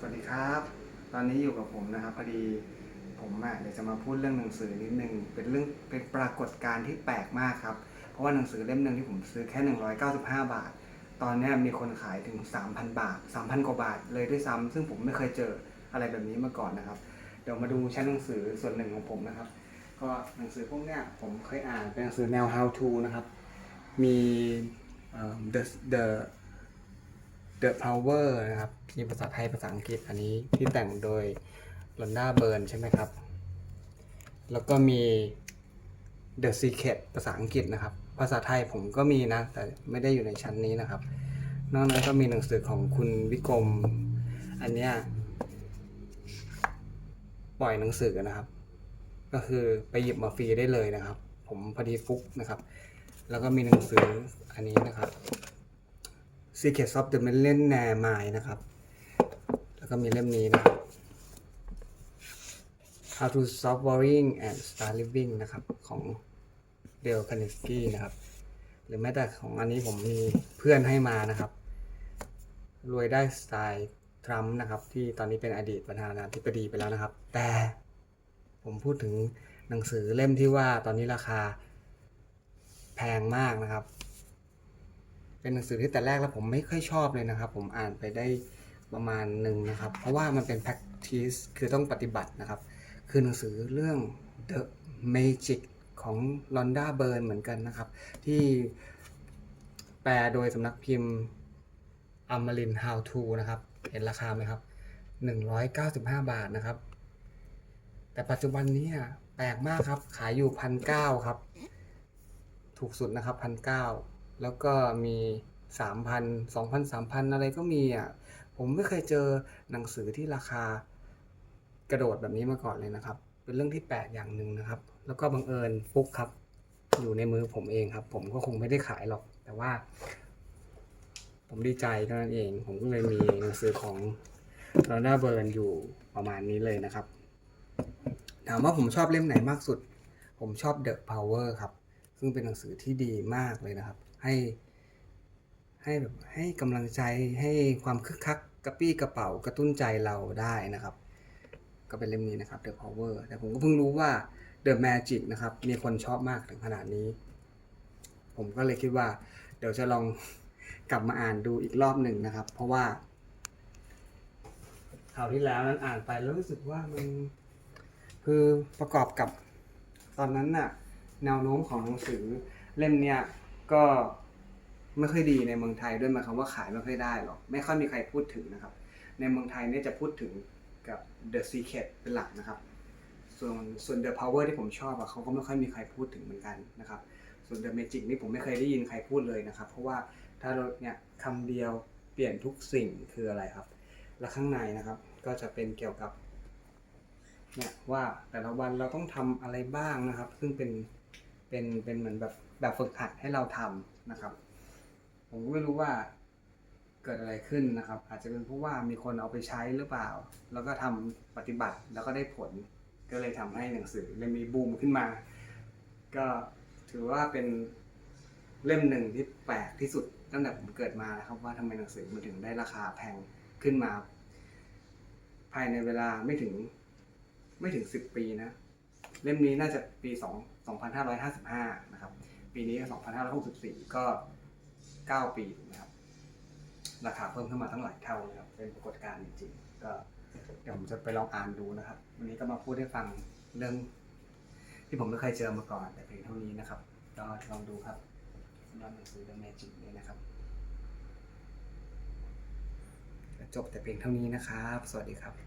สวัสดีครับ ตอนนี้อยู่กับผมนะครับพอดีผมอะเดี๋ยวจะมาพูดเรื่องหนังสือนิดนึงเป็นเรื่องเป็นปรากฏการณ์ที่แปลกมากครับ เพราะว่าหนังสือเล่มหนึ่งที่ผมซื้อแค่ 195 บาท ตอนนี้มีคนขายถึง 3,000 บาท 3,000 กว่าบาทเลยด้วยซ้ำซึ่งผมไม่เคยเจออะไรแบบนี้มาก่อนนะครับ เดี๋ยวมาดูชั้นหนังสือส่วนหนึ่งของผมนะครับ ก็หนังสือพวกเนี้ยผมเคยอ่านเป็นหนังสือแนว how to นะครับ มี the the The Power นะครับมีภาษาไทยภาษาอังกฤษอันนี้ที่แต่งโดยลอนด้าเบิร์นใช่ไหมครับ แล้วก็มี The Secret ภาษาอังกฤษนะครับ ภาษาไทยผมก็มีนะ แต่ไม่ได้อยู่ในชั้นนี้นะครับ นอกนั้นก็มีหนังสือของคุณวิกรม อันเนี้ยปล่อยหนังสือนะครับ ก็คือไปหยิบมาฟรีได้เลยนะครับ ผมพอดีฟุกนะครับ แล้วก็มีหนังสืออันนี้นะครับ Secret of the Millionaire Mind นะครับ แล้วก็มีเล่มนี้นะครับ How to Stop Worrying and Start Living นะครับ ของเดลคานิสกี้นะครับ หรือแม้แต่ของอันนี้ผมมีเพื่อนให้มานะครับ รวยได้สไตล์ทรัมป์นะครับ ที่ตอนนี้เป็นอดีตประธานาธิบดีไปแล้วนะครับ แต่ผมพูดถึงหนังสือเล่มที่ว่าตอนนี้ราคาแพงมากนะครับ เป็นหนังสือที่แต่แรกแล้วผมไม่ค่อยชอบเลยนะครับ ผมอ่านไปได้ประมาณหนึ่งนะครับ เพราะว่ามันเป็น practice คือต้องปฏิบัตินะครับ คือหนังสือเรื่อง The Magic ของ Londa Byrne เหมือนกันนะครับ ที่แปลโดยสำนักพิมพ์อมริน How to นะครับ เห็นราคาไหมครับ 195 บาทนะครับ แต่ปัจจุบันนี้แปลกมากครับ ขายอยู่พันเครับ ถูกสุดนะครับพันเแล้วก็มีสามพันสองพันสามพันอะไรก็มีอะผมไม่เคยเจอหนังสือที่ราคากระโดดแบบนี้มาก่อนเลยนะครับ เป็นเรื่องที่แปลกอย่างหนึ่งนะครับ แล้วก็บังเอิญฟุกครับ อยู่ในมือผมเองครับ ผมก็คงไม่ได้ขายหรอก แต่ว่า ผมดีใจเท่านั้นเอง ผมก็เลยมีหนังสือของลอนดาเบิร์นอยู่ประมาณนี้เลยนะครับ ถามว่าผมชอบเล่มไหนมากสุด ผมชอบ The Power ครับ ซึ่งเป็นหนังสือที่ดีมากเลยนะครับ ให้ให้แบบให้กำลังใจให้ความคึกคักกระปี้กระเป๋ากระตุ้นใจเราได้นะครับ ก็เป็นเล่มนี้นะครับ The Power แต่ผมก็เพิ่งรู้ว่า The Magic นะครับ มีคนชอบมากถึงขนาดนี้ ผมก็เลยคิดว่า เดี๋ยวจะลองกลับมาอ่านดูอีกรอบหนึ่งนะครับ เพราะว่าคราวที่แล้วนั้นอ่านไปแล้วรู้สึกว่ามันคือประกอบกับตอนนั้นน่ะ แนวโน้มของหนังสือเล่มเนี้ยก็ไม่ค่อยดีในเมืองไทยด้วยหมายความว่าขายไม่ค่อยได้หรอกไม่ค่อยมีใครพูดถึงนะครับ ในเมืองไทยเนี่ยจะพูดถึงกับ The Secret เป็นหลักนะครับ ส่วนส่วน The Power ที่ผมชอบอะเขาก็ไม่ค่อยมีใครพูดถึงเหมือนกันนะครับ ส่วน The Magic นี่ผมไม่เคยได้ยินใครพูดเลยนะครับ เพราะว่าถ้าเราเนี่ยคำเดียวเปลี่ยนทุกสิ่งคืออะไรครับ และข้างในนะครับก็จะเป็นเกี่ยวกับเนี่ยว่าแต่ละวันเราต้องทำอะไรบ้างนะครับ ซึ่งเป็น เป็นเป็นเหมือนแบบแบบฝึกหัดให้เราทำนะครับ ผมก็ไม่รู้ว่าเกิดอะไรขึ้นนะครับ อาจจะเป็นเพราะว่ามีคนเอาไปใช้หรือเปล่า แล้วก็ทำปฏิบัติแล้วก็ได้ผล ก็เลยทำให้หนังสือเลยมีบูมขึ้นมา ก็ถือว่าเป็นเล่มหนึ่งที่แปลกที่สุดตั้งแต่ผมเกิดมานะครับ ว่าทำไมหนังสือมันถึงได้ราคาแพงขึ้นมา ภายในเวลาไม่ถึงไม่ถึง10ปีนะ เล่มนี้น่าจะปี2 2555 นะครับ ปีนี้ 2564 ก็ 9 ปีถูกไหมครับ ราคาเพิ่มขึ้นมาตั้งหลายเท่าเลยครับ เป็นปรากฏการณ์จริงๆ ก็เดี๋ยวผมจะไปลองอ่านดูนะครับ วันนี้ก็มาพูดให้ฟังเรื่อง ที่ผมไม่เคยเจอมาก่อน แต่เพียงเท่านี้นะครับ ก็ลองดูครับสำหรับหนังสือ The Magic นี้นะครับ จบแต่เพียงเท่านี้นะครับ สวัสดีครับ